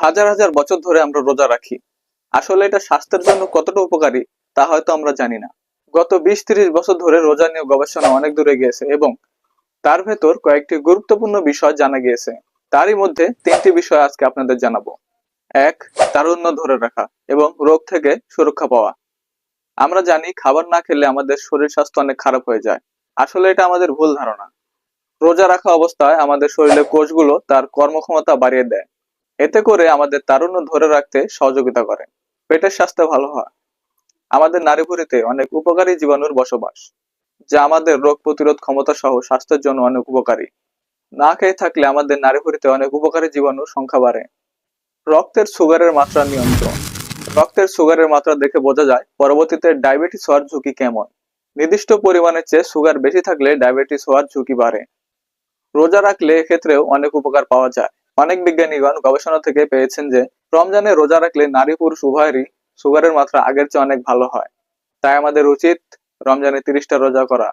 হাজার হাজার বছর ধরে আমরা রোজা রাখি। আসলে এটা স্বাস্থ্যের জন্য কতটা উপকারী তা হয়তো আমরা জানি না। গত বিশ তিরিশ বছর ধরে রোজা নিয়ে গবেষণা অনেক দূরে গিয়েছে এবং তার ভেতর কয়েকটি গুরুত্বপূর্ণ বিষয় জানা গিয়েছে। তারই মধ্যে তিনটি বিষয় আজকে আপনাদের জানাব। এক, তারুণ্য ধরে রাখা এবং রোগ থেকে সুরক্ষা পাওয়া। আমরা জানি খাবার না খেলে আমাদের শরীর স্বাস্থ্য অনেক খারাপ হয়ে যায়। আসলে এটা আমাদের ভুল ধারণা। রোজা রাখা অবস্থায় আমাদের শরীরের কোষগুলো তার কর্মক্ষমতা বাড়িয়ে দেয়। এতে করে আমাদের তারুণ্য ধরে রাখতে সহযোগিতা করে। পেটের স্বাস্থ্য ভালো হয়। আমাদের নারীভুরিতে অনেক উপকারী জীবাণুর বসবাস, যা আমাদের রোগ প্রতিরোধ ক্ষমতা সহ স্বাস্থ্যের জন্য অনেক উপকারী। না খেয়ে থাকলে আমাদের নারীভুরিতে অনেক উপকারী জীবাণুর সংখ্যা বাড়ে। রক্তের সুগারের মাত্রা নিয়ন্ত্রণ। রক্তের সুগারের মাত্রা দেখে বোঝা যায় পরবর্তীতে ডায়াবেটিস হওয়ার ঝুঁকি কেমন। নির্দিষ্ট পরিমাণের চেয়ে সুগার বেশি থাকলে ডায়াবেটিস হওয়ার ঝুঁকি বাড়ে। রোজা রাখলে এক্ষেত্রেও অনেক উপকার পাওয়া যায়। অনেক বিজ্ঞানীগণ গবেষণা থেকে পেয়েছেন যে, রমজানে রোজা রাখলে নারী পুরুষ উভয়েরই সুগারের মাত্রা আগের চেয়ে অনেক ভালো হয়। তাই আমাদের উচিত রমজানে তিরিশটা রোজা করা।